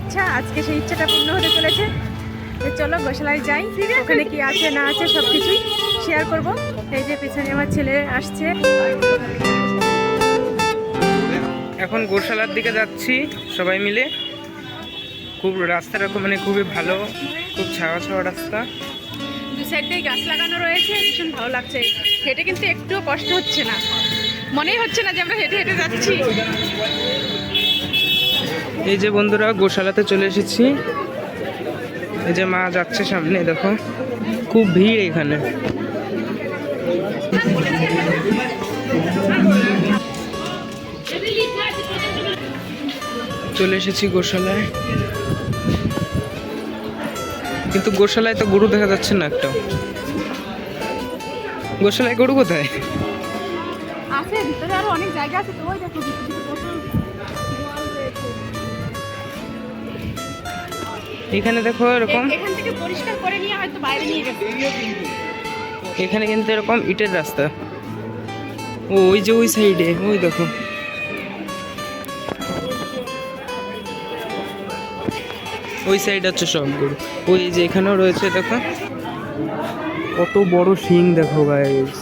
ইচ্ছা আজকে সেই ইচ্ছাটা পূর্ণ হতে চলেছে। তো চলো গোশালায় যাই ওখানে কি আছে না আছে সব কিছুই শেয়ার করব। এই যে পিছনে আমার ছেলে আসছে। এখন গোশালার দিকে যাচ্ছি সবাই মিলে। খুব রাস্তাটা খুব মানে খুবই ভালো খুব ছাওয়া ছাওয়া রাস্তা। দু সাইড দিয়ে গাছ লাগানো রয়েছে ভীষণ ভালো লাগছে। হেঁটে কিন্তু একটুও কষ্ট হচ্ছে না। মনেই হচ্ছে না যে আমরা হেঁটে হেঁটে যাচ্ছি। এই যে বন্ধুরা, গোশালাতে চলে এসেছি। এই যে মা যাচ্ছে সামনে, দেখো। খুব ভিড় এখানে। চলে এসেছি গোশালায়। কিন্তু গোশালায় তো গরু দেখা যাচ্ছে না একটা। গোশালায় গরু কোথায়? আছে, ভিতরে আরও অনেক জায়গা আছে, তো ওই দেখো এখানে দেখো এরকম। এখান থেকে পরিষ্কার করে নিয়ে হয়তো বাইরে নিয়ে গেছে। এখানে কিন্তু এরকম ইটের রাস্তা। ও ওই যে ওই সাইডে ওই দেখো। ওই সাইড হচ্ছে সবগুলো ওই যে এখানেও রয়েছে দেখো। কত বড় শিং দেখো গাইস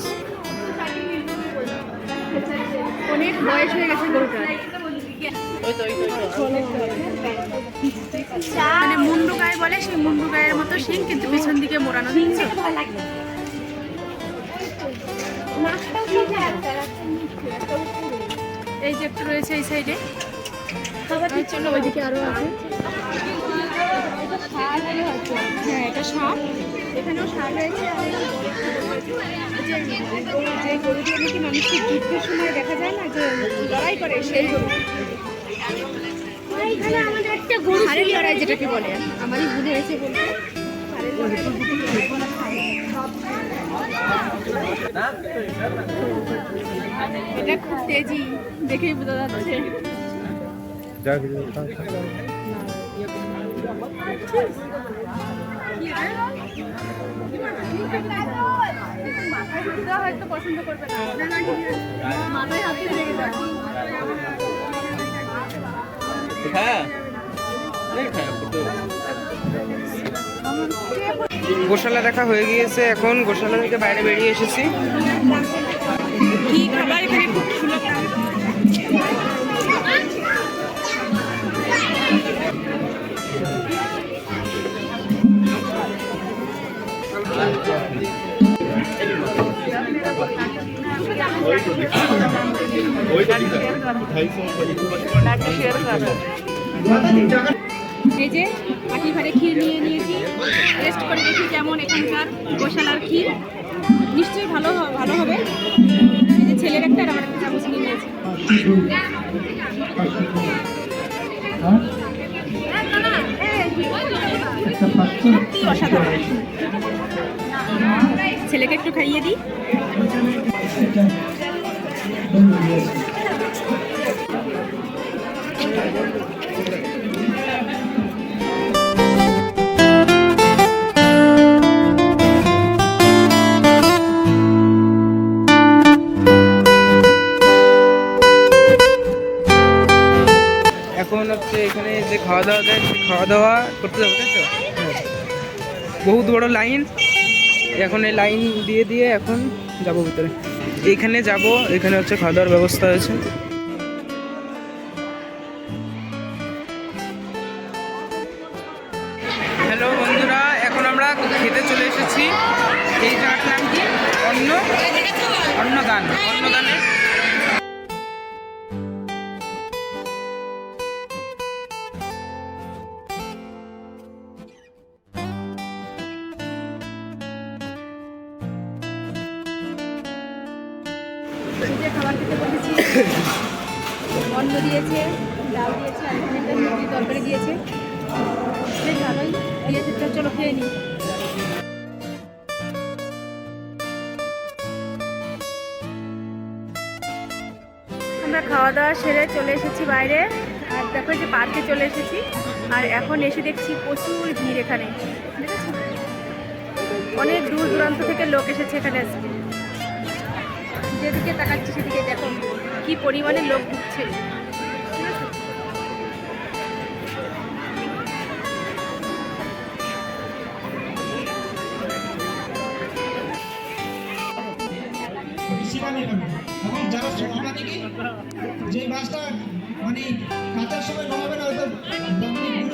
অনেক বয়স হয়ে গেছে গরুটার। মুন্ডু গায়ের মতো শিং কিন্তু পিছন দিকে মোড়ানো দিচ্ছে এই যে একটা রয়েছে এই সাইডে চলো ওইদিকে আরও আছে। হ্যাঁ এটা সাপ। এখানেও সাপ রয়েছে। আর এই যে যে গরুগুলো নাকি মানুষকে যুদ্ধের সময় দেখা যায় না যে লড়াই করে সেই গরু একটা গরু হারের লড়াই যেটাকে বলে। আমারই ভুলে হয়েছে বলতে এটা খুব তেজি দেখেই বোঝা যাচ্ছে। মাথায় হয়তো পছন্দ করবে না মাথায় হাত দিয়ে লেগে যায় গোশালা দেখা হয়ে গিয়েছে এখন গোশালা থেকে বাইরে বেরিয়ে এসেছি। কি এই যে মাটি ভাড়ে ক্ষীর নিয়ে নিয়েছি। টেস্ট করে দেখি কেমন এখানকার গোশালার ক্ষীর। নিশ্চয়ই ভালো ভালো হবে। এই যে ছেলের একটা আর আমার একটা চামচ নিয়ে নিয়েছি। ছেলেকে একটু খাইয়ে দিই। খাওয়া দাওয়া করতে যাব, তাই তো? বহুত বড় লাইন। এখন এই লাইন দিয়ে দিয়ে এখন যাব ভিতরে। এখানে যাব, এখানে হচ্ছে খাওয়া দাওয়ার ব্যবস্থা হয়েছে। এই খাবার খেতে বসেছি। অন্ন দিয়েছে, ডাল দিয়েছে, আর একটা মুরগির তরকারি দিয়েছে। বেশ ভালোই দিয়েছে চলো খেয়ে নিই। আমরা খাওয়া দাওয়া সেরে চলে এসেছি বাইরে। আর দেখো যে পার্কে চলে এসেছি। আর এখন এসে দেখছি প্রচুর ভিড় এখানে। অনেক দূর দূরান্ত থেকে লোক এসেছে এখানে আজকে যেদিকে তাকাচ্ছি সেদিকে দেখো কি পরিমাণে লোক ঢুকছে। যে বাসটা মানে কাঁচার সময় নামাবে না হয়তো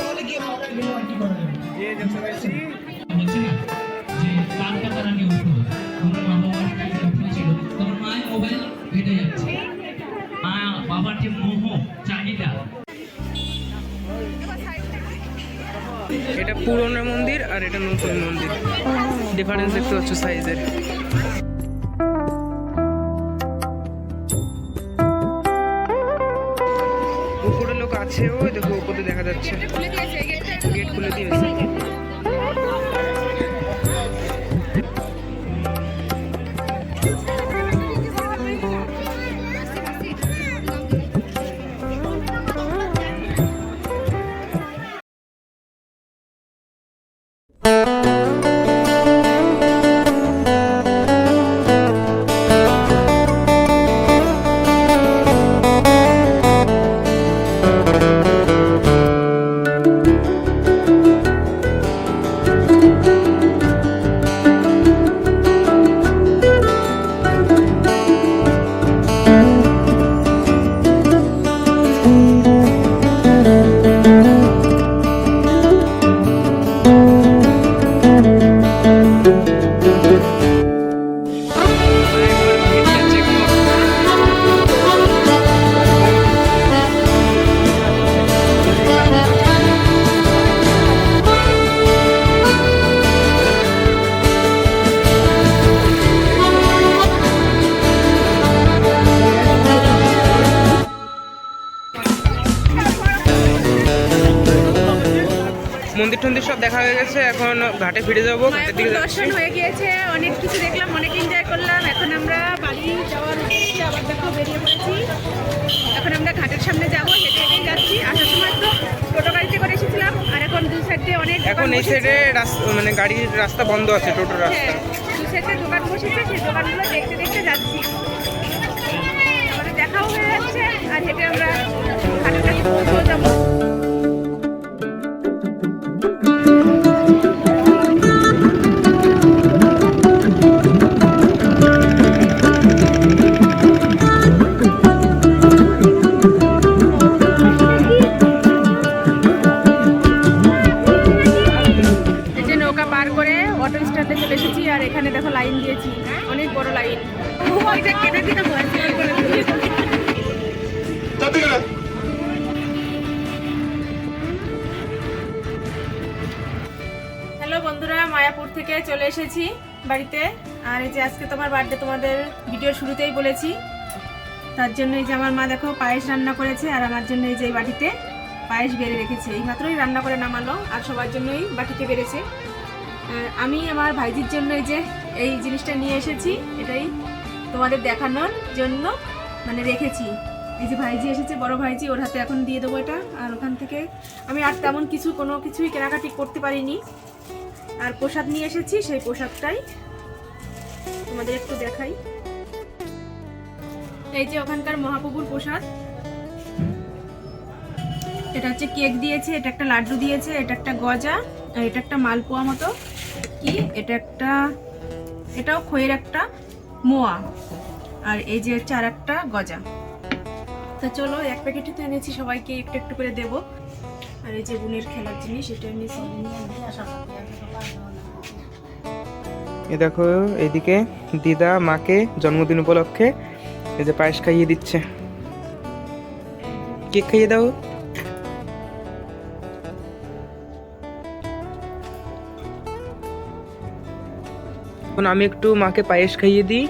হলে কি গেলে আর কি করা যাবে পুরনো মন্দির আর এটা নতুন মন্দির। ডিফারেন্স দেখতে পাচ্ছ সাইজের উপরে লোক আছে ওই দেখো উপরে দেখা যাচ্ছে। গেট খুলে দিয়েছে। মন্দির টন্দির সব দেখা হয়ে গেছে এখন ঘাটে ফিরে যাব ঘাটের দিকে দর্শন হয়ে গিয়েছে অনেক কিছু দেখলাম অনেক এনজয় করলাম। এখন আমরা বাড়ি যাওয়ার উদ্দেশ্যে আবার দেখো বেরিয়ে পড়েছি। এখন আমরা ঘাটের সামনে যাব হেঁটে হেঁটে যাচ্ছি। আসার সময় তো টোটো গাড়িতে করে এসেছিলাম আর এখন দু সাইডে অনেক এখন এই সাইডে রাস্তা মানে গাড়ির রাস্তা বন্ধ আছে টোটোর রাস্তা। হ্যাঁ দু সাইডে দোকান বসেছে সেই দোকানগুলো দেখতে দেখতে যাচ্ছি। আমাদের দেখাও হয়ে যাচ্ছে আর হেঁটে আমরা ঘাটের কাছে পৌঁছেও যাব। থেকে চলে এসেছি বাড়িতে। আর এই যে আজকে তোমার বার্থডে তোমাদের ভিডিও শুরুতেই বলেছি। তার জন্য এই যে আমার মা দেখো পায়েস রান্না করেছে, আর আমার জন্য এই যে এই বাটিতে পায়েস বেড়ে রেখেছে। এই মাত্রই রান্না করে নামালো, আর সবার জন্যই বাটিতে বেড়েছে। আমি আমার ভাইজির জন্য এই যে এই জিনিসটা নিয়ে এসেছি, এটাই তোমাদের দেখানোর জন্য মানে রেখেছি। এই যে ভাইজি এসেছে, বড় ভাইজি, ওর হাতে এখন দিয়ে দেবো এটা। আর ওখান থেকে আমি আর তেমন কিছু, কোনো কিছুই কেনাকাটি করতে পারিনি। আর প্রসাদ নিয়ে এসেছি, সেই প্রসাদটাই তোমাদের একটু দেখাই। এই যে ওখানকার মহাপ্রভুর প্রসাদ। এটা হচ্ছে কেক দিয়েছে, এটা একটা লাড্ডু দিয়েছে, এটা একটা গজা, আর এটা একটা মালপোয়া মতো। কি? এটা একটা, এটাও খইয়ের একটা মোয়া। আর এই যে হচ্ছে আর একটা গজা। তা চলো, এক প্যাকেটই তো এনেছি, সবাইকে একটু একটু করে দেবো। আর এই যে বোনের খেলার জিনিস, এটা এনেছি এ দেখো, এইদিকে দিদা মাকে জন্মদিন উপলক্ষে এই যে পায়েস খাইয়ে দিচ্ছে। কেক খাইয়ে দাও। এখন আমি একটু মাকে পায়েস খাইয়ে দিই।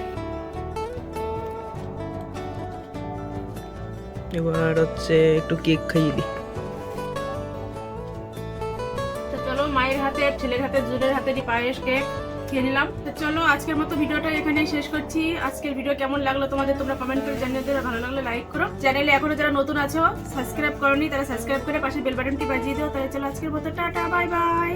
এবার হচ্ছে একটু কেক খাইয়ে দিই। পায়েস কেক খেয়ে নিলাম। তো চলো আজকের মতো ভিডিওটা এখানেই শেষ করছি। আজকের ভিডিও কেমন লাগল তোমাদের তোমরা কমেন্ট করে জানিয়ে দেবে ভালো লাগলে লাইক করো। চ্যানেলে এখনও যারা নতুন আছো সাবস্ক্রাইব করোনি, তারা সাবস্ক্রাইব করে পাশে বেল বাটনটি বাজিয়ে দিও। তাহলে চলো আজকের মতো, টাটা বাই বাই